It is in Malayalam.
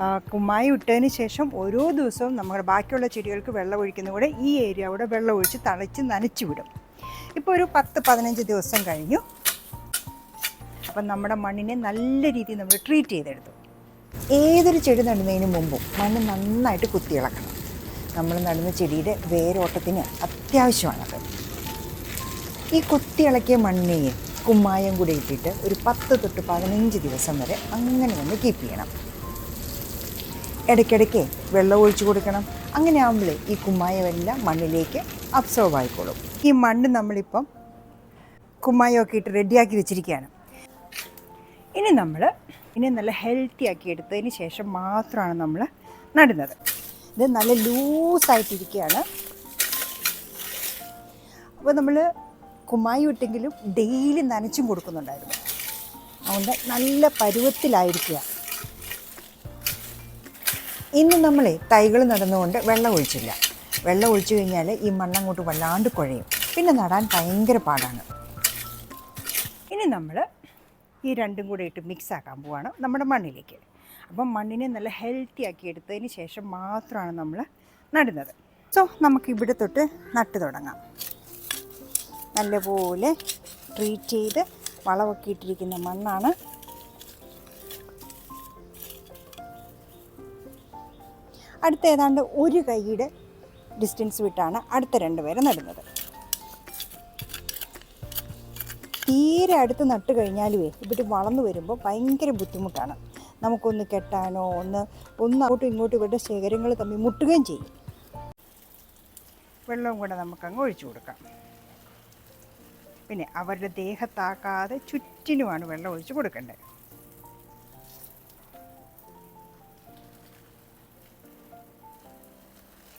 കുമ്മായി ഇട്ടതിന് ശേഷം ഓരോ ദിവസവും നമ്മുടെ ബാക്കിയുള്ള ചെടികൾക്ക് വെള്ളം ഒഴിക്കുന്ന കൂടെ ഈ ഏരിയ കൂടെ വെള്ളം ഒഴിച്ച് തളിച്ച് നനച്ചു വിടും. ഇപ്പോൾ ഒരു പത്ത് പതിനഞ്ച് ദിവസം കഴിഞ്ഞു. അപ്പം നമ്മുടെ മണ്ണിനെ നല്ല രീതിയിൽ നമ്മൾ ട്രീറ്റ് ചെയ്തെടുത്തു. ഏതൊരു ചെടി നടുന്നതിന് മുമ്പും മണ്ണ് നന്നായിട്ട് കുത്തിയിളക്കണം നമ്മൾ നടുന്ന ചെടിയുടെ വേരോട്ടത്തിന് അത്യാവശ്യമാണത്. ഈ കുത്തിയിളക്കിയ മണ്ണിനെ കുമ്മായം കൂടി ഇട്ടിട്ട് ഒരു പത്ത് തൊട്ട് പതിനഞ്ച് ദിവസം വരെ അങ്ങനെ ഒന്ന് കീപ്പ് ചെയ്യണം. ഇടയ്ക്കിടയ്ക്ക് വെള്ളം ഒഴിച്ചു കൊടുക്കണം. അങ്ങനെ ആകുമ്പോൾ ഈ കുമ്മായമെല്ലാം മണ്ണിലേക്ക് അബ്സോർവ് ആയിക്കോളും. ഈ മണ്ണ് നമ്മളിപ്പം കുമ്മായമൊക്കെ ഇട്ട് റെഡിയാക്കി വെച്ചിരിക്കുകയാണ്. ഇനി നമ്മൾ ഇനി നല്ല ഹെൽത്തി ആക്കി എടുത്തതിന് ശേഷം മാത്രമാണ് നമ്മൾ നടുന്നത്. ഇത് നല്ല ലൂസായിട്ടിരിക്കുകയാണ് അപ്പോൾ നമ്മൾ കുമ്മായി ഇട്ടെങ്കിലും ഡെയിലി നനച്ചും കൊടുക്കുന്നുണ്ടായിരുന്നു. അതുകൊണ്ട് നല്ല പരുവത്തിലായിരിക്കുക ഇന്ന് നമ്മളെ തൈകൾ നടന്നുകൊണ്ട് വെള്ളം ഒഴിച്ചില്ല. വെള്ളം ഒഴിച്ചു കഴിഞ്ഞാൽ ഈ മണ്ണങ്ങോട്ട് വല്ലാണ്ട് കുഴയും. പിന്നെ നടാൻ ഭയങ്കര പാടാണ്. ഇനി നമ്മൾ ഈ രണ്ടും കൂടെ ഇട്ട് മിക്സ് ആക്കാൻ പോവാണ് നമ്മുടെ മണ്ണിലേക്ക്. അപ്പം മണ്ണിനെ നല്ല ഹെൽത്തി ആക്കി എടുത്തതിന് ശേഷം മാത്രമാണ് നമ്മൾ നടുന്നത്. സോ നമുക്ക് ഇവിടെ തൊട്ട് നട്ടു തുടങ്ങാം. നല്ലപോലെ ട്രീറ്റ് ചെയ്ത് വളമൊക്കെ ഇട്ടിരിക്കുന്ന മണ്ണാണ് അടുത്ത ഏതാണ്ട് ഒരു കൈയുടെ ഡിസ്റ്റൻസ് വിട്ടാണ് അടുത്ത രണ്ട് പേര് നടുന്നത്. തീരെ അടുത്ത് നട്ട് കഴിഞ്ഞാലുവേ ഇവിടെ വളർന്നു വരുമ്പോൾ ഭയങ്കര ബുദ്ധിമുട്ടാണ്. നമുക്കൊന്ന് കെട്ടാനോ ഒന്ന് ഒന്ന് അങ്ങോട്ടും ഇങ്ങോട്ടും ഇവരുടെ ശേഖരങ്ങൾ തമ്മിൽ മുട്ടുകയും ചെയ്യും. വെള്ളവും കൂടെ നമുക്കങ്ങ് ഒഴിച്ചു കൊടുക്കാം. പിന്നെ അവരുടെ ദേഹത്താക്കാതെ ചുറ്റിനുമാണ് വെള്ളം ഒഴിച്ച് കൊടുക്കേണ്ടത്.